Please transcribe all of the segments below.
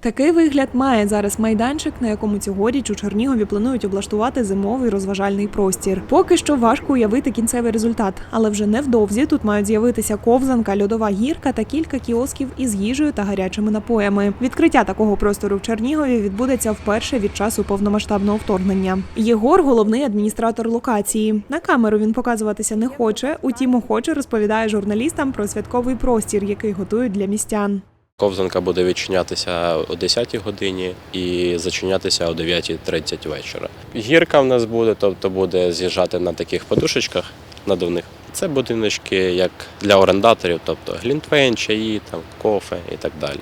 Такий вигляд має зараз майданчик, на якому цьогоріч у Чернігові планують облаштувати зимовий розважальний простір. Поки що важко уявити кінцевий результат, але вже невдовзі тут мають з'явитися ковзанка, льодова гірка та кілька кіосків із їжею та гарячими напоями. Відкриття такого простору в Чернігові відбудеться вперше від часу повномасштабного вторгнення. Єгор головний адміністратор локації. На камеру він показуватися не хоче, утім охоче розповідає журналістам про святковий простір, який готують для містян. Ковзанка буде відчинятися о 10 годині і зачинятися о 9.30 вечора. Гірка в нас буде, тобто буде з'їжджати на таких подушечках надувних. Це будиночки як для орендаторів, тобто глінтвейн, чаї, там, кофе і так далі.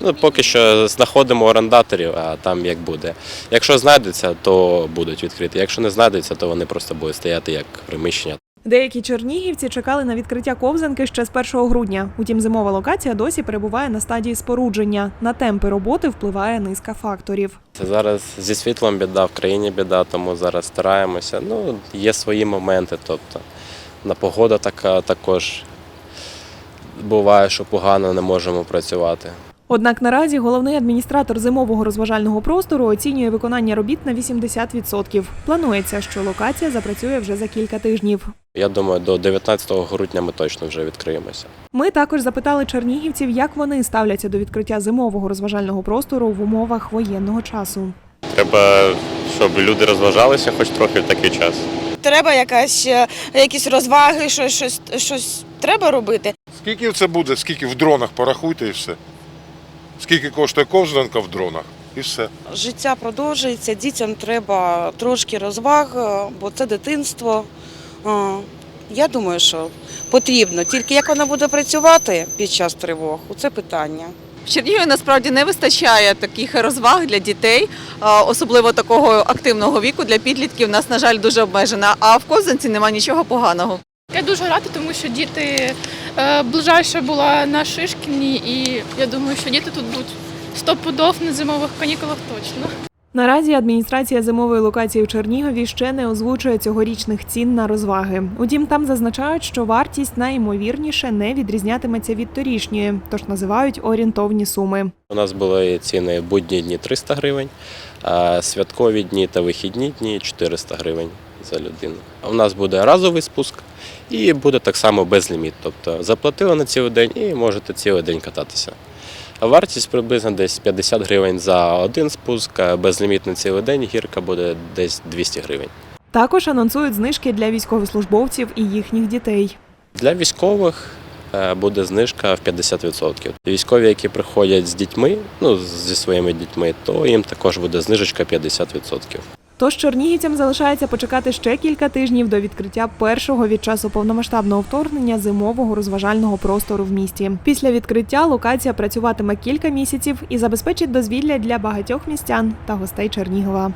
Ну, поки що знаходимо орендаторів, а там як буде. Якщо знайдеться, то будуть відкриті. Якщо не знайдеться, то вони просто будуть стояти як приміщення. Деякі чернігівці чекали на відкриття ковзанки ще з 1 грудня. Утім, зимова локація досі перебуває на стадії спорудження. На темпи роботи впливає низка факторів. Зараз зі світлом біда, в країні біда, тому зараз стараємося. Ну, є свої моменти, тобто на погода така також буває, що погано не можемо працювати. Однак наразі головний адміністратор зимового розважального простору оцінює виконання робіт на 80%. Планується, що локація запрацює вже за кілька тижнів. Я думаю, до 19 грудня ми точно вже відкриємося. Ми також запитали чернігівців, як вони ставляться до відкриття зимового розважального простору в умовах воєнного часу. Треба, щоб люди розважалися хоч трохи в такий час. Треба якась, е, якісь розваги, щось, щось, щось треба робити. Скільки це буде, скільки в дронах порахуйте і все. Скільки коштує ковзанка в дронах і все. Життя продовжується, дітям треба трошки розваг, е, бо це дитинство. Е, Я думаю, що потрібно. Тільки як вона буде працювати під час тривог, це питання. В Чернігові насправді не вистачає таких розваг для дітей, особливо такого активного віку для підлітків. У нас, на жаль, дуже обмежена. А в Ковзанці нема нічого поганого. Я дуже рада, тому що діти е, ближайше була на Шишкіні, і я думаю, що діти тут будуть стопудов на зимових канікулах точно. Наразі адміністрація зимової локації в Чернігові ще не озвучує цьогорічних цін на розваги. Утім, там зазначають, що вартість найімовірніше не відрізнятиметься від торішньої, тож називають орієнтовні суми. У нас були ціни будні дні 300 гривень, а святкові дні та вихідні дні 400 гривень за людину. У нас буде разовий спуск і буде так само безліміт. Тобто заплатили на цілий день і можете цілий день кататися. Вартість приблизно десь 50 гривень за один спуск, а безліміт на цілий день гірка буде десь 200 гривень. Також анонсують знижки для військовослужбовців і їхніх дітей. Для військових е, буде знижка в 50%. Військові, які приходять з дітьми, ну зі своїми дітьми, то їм також буде знижечка 50%. Тож чернігівцям залишається почекати ще кілька тижнів до відкриття першого від часу повномасштабного вторгнення зимового розважального простору в місті. Після відкриття локація працюватиме кілька місяців і забезпечить дозвілля для багатьох містян та гостей Чернігова.